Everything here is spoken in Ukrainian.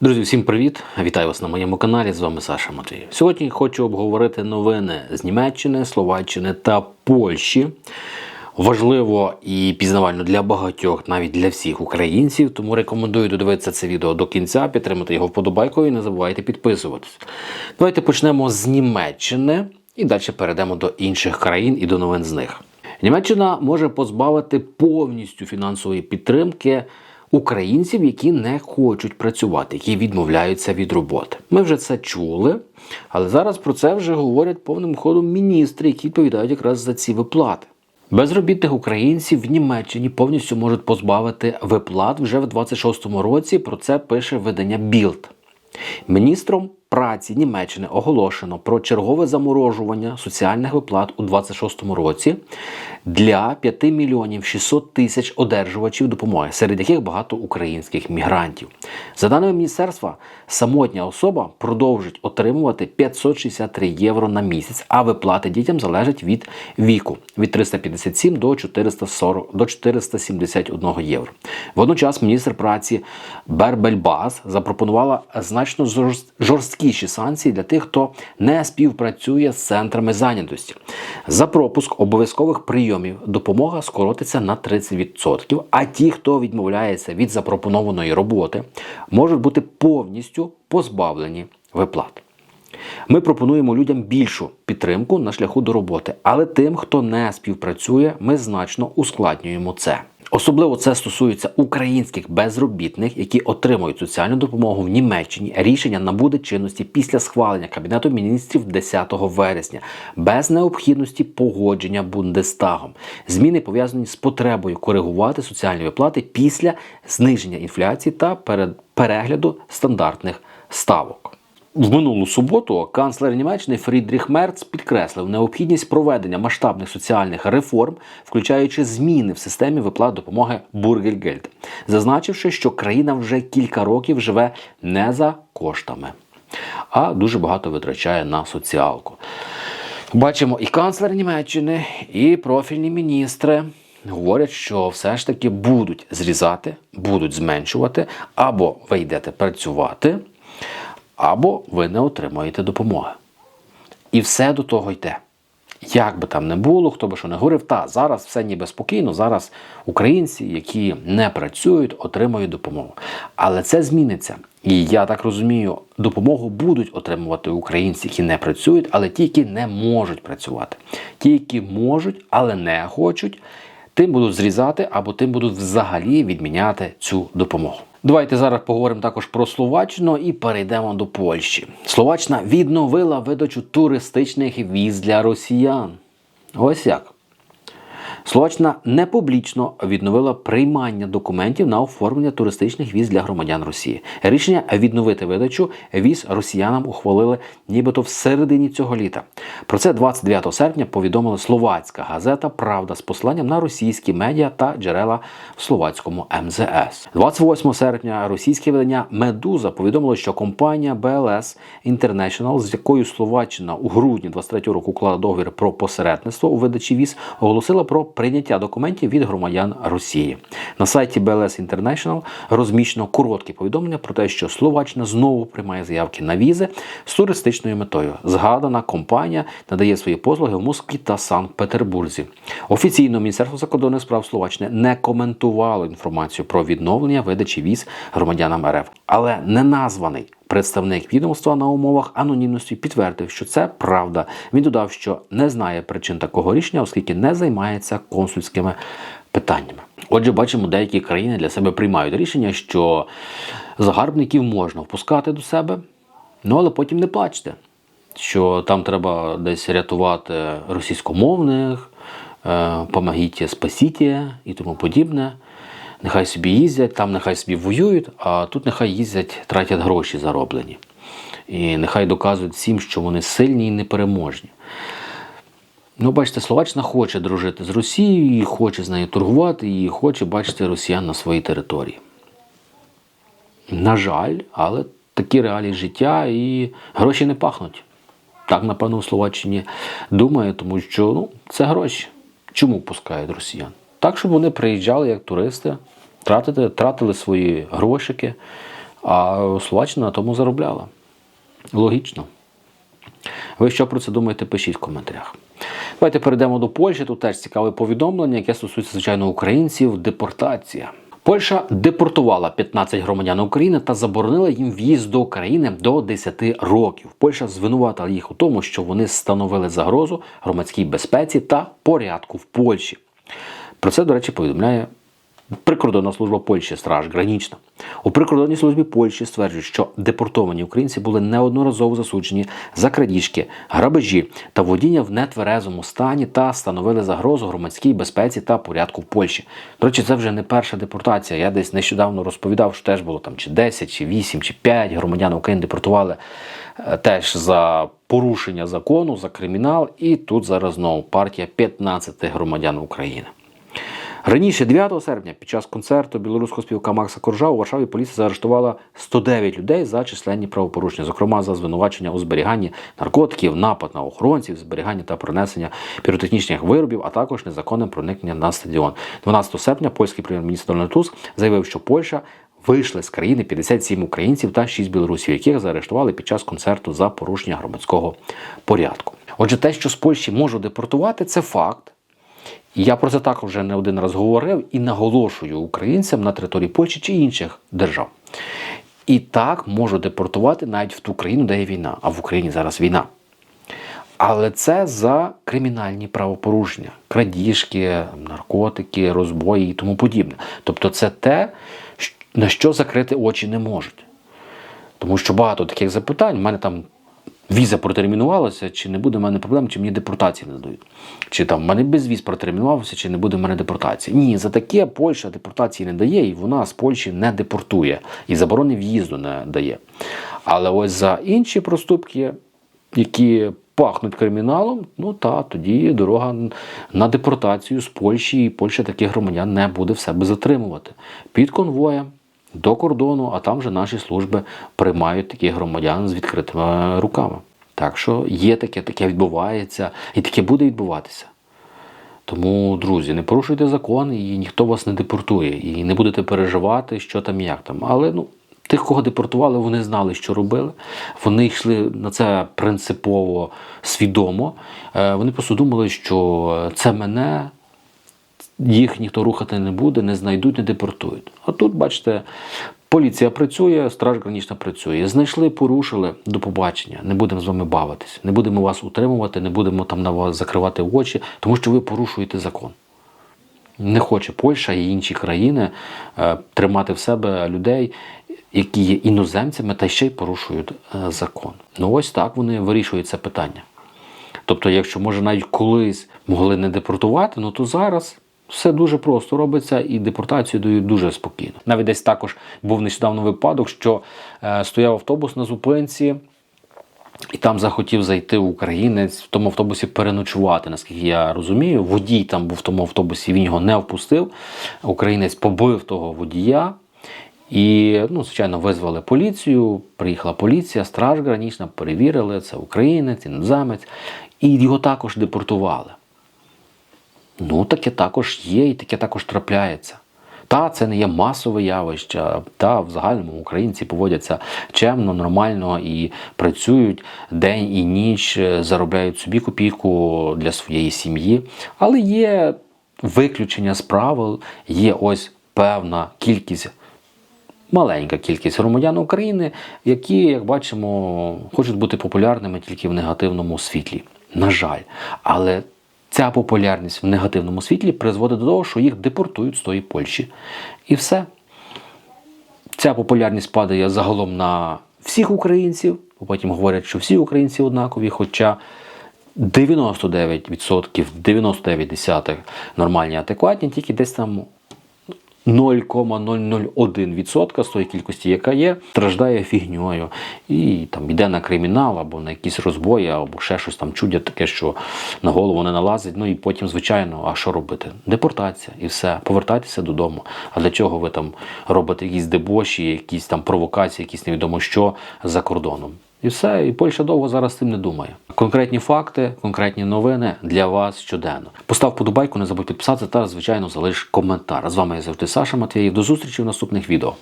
Друзі, всім привіт! Вітаю вас на моєму каналі. З вами Саша Матвій. Сьогодні хочу обговорити новини з Німеччини, Словаччини та Польщі. Важливо і пізнавально для багатьох, навіть для всіх українців. Тому рекомендую додивитися це відео до кінця, підтримати його вподобайкою і не забувайте підписуватись. Давайте почнемо з Німеччини і далі перейдемо до інших країн і до новин з них. Німеччина може позбавити повністю фінансової підтримки українців, які не хочуть працювати, які відмовляються від роботи. Ми вже це чули, але зараз про це вже говорять повним ходом міністри, які відповідають якраз за ці виплати. Безробітних українців в Німеччині повністю можуть позбавити виплат вже в 26-му році. Про це пише видання Білд. Міністром праці Німеччини оголошено про чергове заморожування соціальних виплат у 26-му році для 5 мільйонів 600 тисяч одержувачів допомоги, серед яких багато українських мігрантів. За даними міністерства, самотня особа продовжить отримувати 563 євро на місяць, а виплати дітям залежать від віку від 357 до 440 до 471 євро. Водночас міністр праці Бербельбас запропонувала значно жорст- жорсткіші санкції для тих, хто не співпрацює з центрами зайнятості. За пропуск обов'язкових прийомів допомога скоротиться на 30%, а ті, хто відмовляється від запропонованої роботи, можуть бути повністю позбавлені виплат. Ми пропонуємо людям більшу підтримку на шляху до роботи, але тим, хто не співпрацює, ми значно ускладнюємо це. Особливо це стосується українських безробітних, які отримують соціальну допомогу в Німеччині. Рішення набуде чинності після схвалення Кабінету міністрів 10 вересня, без необхідності погодження Бундестагом. Зміни пов'язані з потребою коригувати соціальні виплати після зниження інфляції та перегляду стандартних ставок. В минулу суботу канцлер Німеччини Фрідріх Мерц підкреслив необхідність проведення масштабних соціальних реформ, включаючи зміни в системі виплат допомоги Бургельгельд, зазначивши, що країна вже кілька років живе не за коштами, а дуже багато витрачає на соціалку. Бачимо і канцлер Німеччини, і профільні міністри говорять, що все ж таки будуть зрізати, будуть зменшувати, або ви йдете працювати або ви не отримаєте допомоги. І все до того йде. Як би там не було, хто би що не говорив, та зараз все ніби спокійно, зараз українці, які не працюють, отримують допомогу. Але це зміниться. І я так розумію, допомогу будуть отримувати українці, які не працюють, але ті, які не можуть працювати. Ті, які можуть, але не хочуть, тим будуть зрізати або тим будуть взагалі відміняти цю допомогу. Давайте зараз поговоримо також про Словаччину і перейдемо до Польщі. Словаччина відновила видачу туристичних віз для росіян. Ось як. Словаччина не публічно відновила приймання документів на оформлення туристичних віз для громадян Росії. Рішення відновити видачу віз росіянам ухвалили нібито в середині цього літа. Про це 29 серпня повідомила словацька газета Правда з посиланням на російські медіа та джерела в словацькому МЗС. 28 серпня російське видання Медуза повідомило, що компанія BLS International, з якою Словаччина у грудні 23 року уклала договір про посередництво у видачі віз, оголосила про прийняття документів від громадян Росії. На сайті BLS International розміщено коротке повідомлення про те, що Словаччина знову приймає заявки на візи з туристичною метою. Згадана компанія надає свої послуги в Москві та Санкт-Петербурзі. Офіційно Міністерство закордонних справ Словаччини не коментувало інформацію про відновлення видачі віз громадянам РФ, але не названий Представник відомства на умовах анонімності підтвердив, що це правда. Він додав, що не знає причин такого рішення, оскільки не займається консульськими питаннями. Отже, бачимо, деякі країни для себе приймають рішення, що загарбників можна впускати до себе, ну але потім не плачте, що там треба десь рятувати російськомовних, е, помогіть, спасіть і тому подібне. Нехай собі їздять, там нехай собі воюють, а тут нехай їздять, тратять гроші зароблені. І нехай доказують всім, що вони сильні і непереможні. Ну, бачите, Словаччина хоче дружити з Росією, і хоче з нею торгувати, і хоче бачити росіян на своїй території. На жаль, але такі реалії життя і гроші не пахнуть. Так, напевно, у Словаччині думає, тому що ну, це гроші. Чому пускають росіян? Так, щоб вони приїжджали як туристи, тратити, тратили свої грошики, А Словаччина на тому заробляла. Логічно. Ви що про це думаєте, пишіть в коментарях. Давайте перейдемо до Польщі. Тут теж цікаве повідомлення, яке стосується, звичайно, українців. Депортація. Польща депортувала 15 громадян України та заборонила їм в'їзд до країни до 10 років. Польща звинуватила їх у тому, що вони становили загрозу громадській безпеці та порядку в Польщі. Про це, до речі, повідомляє Прикордонна служба Польщі Страж Гранічна. У прикордонній службі Польщі стверджують, що депортовані українці були неодноразово засуджені за крадіжки, грабежі та водіння в нетверезому стані та становили загрозу громадській безпеці та порядку в Польщі. До речі, це вже не перша депортація. Я десь нещодавно розповідав, що теж було там чи 10, чи 8, чи 5 громадян України депортували е, теж за порушення закону, за кримінал. І тут зараз знову партія 15 громадян України. Раніше, 9 серпня, під час концерту білоруського співака Макса Коржа у Варшаві поліція заарештувала 109 людей за численні правопорушення, зокрема за звинувачення у зберіганні наркотиків, напад на охоронців, зберігання та принесення піротехнічних виробів, а також незаконне проникнення на стадіон. 12 серпня польський прем'єр-міністр Дональд Туск заявив, що Польща вийшли з країни 57 українців та 6 білорусів, яких заарештували під час концерту за порушення громадського порядку. Отже, те, що з Польщі можуть депортувати, це факт. Я про це також вже не один раз говорив і наголошую українцям на території Польщі чи інших держав. І так можу депортувати навіть в ту країну, де є війна. А в Україні зараз війна. Але це за кримінальні правопорушення, крадіжки, наркотики, розбої і тому подібне. Тобто, це те, на що закрити очі не можуть. Тому що багато таких запитань, в мене там віза протермінувалася, чи не буде в мене проблем, чи мені депортації не дають. Чи там в мене безвіз протермінувався, чи не буде в мене депортації. Ні, за таке Польща депортації не дає, і вона з Польщі не депортує, і заборони в'їзду не дає. Але ось за інші проступки, які пахнуть криміналом, ну та тоді дорога на депортацію з Польщі, і Польща таких громадян не буде в себе затримувати. Під конвоєм до кордону, а там вже наші служби приймають таких громадян з відкритими руками. Так що є таке, таке відбувається, і таке буде відбуватися. Тому, друзі, не порушуйте закон, і ніхто вас не депортує, і не будете переживати, що там як там. Але ну, тих, кого депортували, вони знали, що робили. Вони йшли на це принципово свідомо. Е, Вони просто думали, що це мене, їх ніхто рухати не буде, не знайдуть, не депортують. А тут, бачите, поліція працює, страж гранічна працює. Знайшли, порушили до побачення. Не будемо з вами бавитися, не будемо вас утримувати, не будемо там на вас закривати очі, тому що ви порушуєте закон. Не хоче Польща і інші країни е, тримати в себе людей, які є іноземцями та ще й порушують е, закон. Ну ось так вони вирішують це питання. Тобто, якщо може навіть колись могли не депортувати, ну то зараз все дуже просто робиться і депортацію дають дуже спокійно. Навіть десь також був нещодавно випадок, що е, стояв автобус на зупинці. І там захотів зайти українець в тому автобусі переночувати, наскільки я розумію. Водій там був в тому автобусі, він його не впустив. Українець побив того водія. І, ну, звичайно, визвали поліцію. Приїхала поліція, страж гранічна, перевірили, це українець, іноземець, і його також депортували. Ну, таке також є, і таке також трапляється. Та це не є масове явище, та в загальному українці поводяться чемно, нормально і працюють день і ніч, заробляють собі копійку для своєї сім'ї. Але є виключення з правил, є ось певна кількість. Маленька кількість громадян України, які, як бачимо, хочуть бути популярними тільки в негативному світлі. На жаль, але ця популярність в негативному світлі призводить до того, що їх депортують з тої Польщі. І все. Ця популярність падає загалом на всіх українців, бо потім говорять, що всі українці однакові, хоча 99%, 99 нормальні, адекватні, тільки десь там 0,001% з тої кількості, яка є, страждає фігньою. І там йде на кримінал або на якісь розбої, або ще щось там чудять таке, що на голову не налазить. Ну і потім, звичайно, а що робити? Депортація і все. Повертайтеся додому. А для чого ви там робите якісь дебоші, якісь там провокації, якісь невідомо що за кордоном? І все, і Польща довго зараз цим не думає. Конкретні факти, конкретні новини для вас щоденно. Постав подобайку, не забудь підписатися та, звичайно, залиш коментар. З вами я завжди Саша Матвієв. До зустрічі в наступних відео.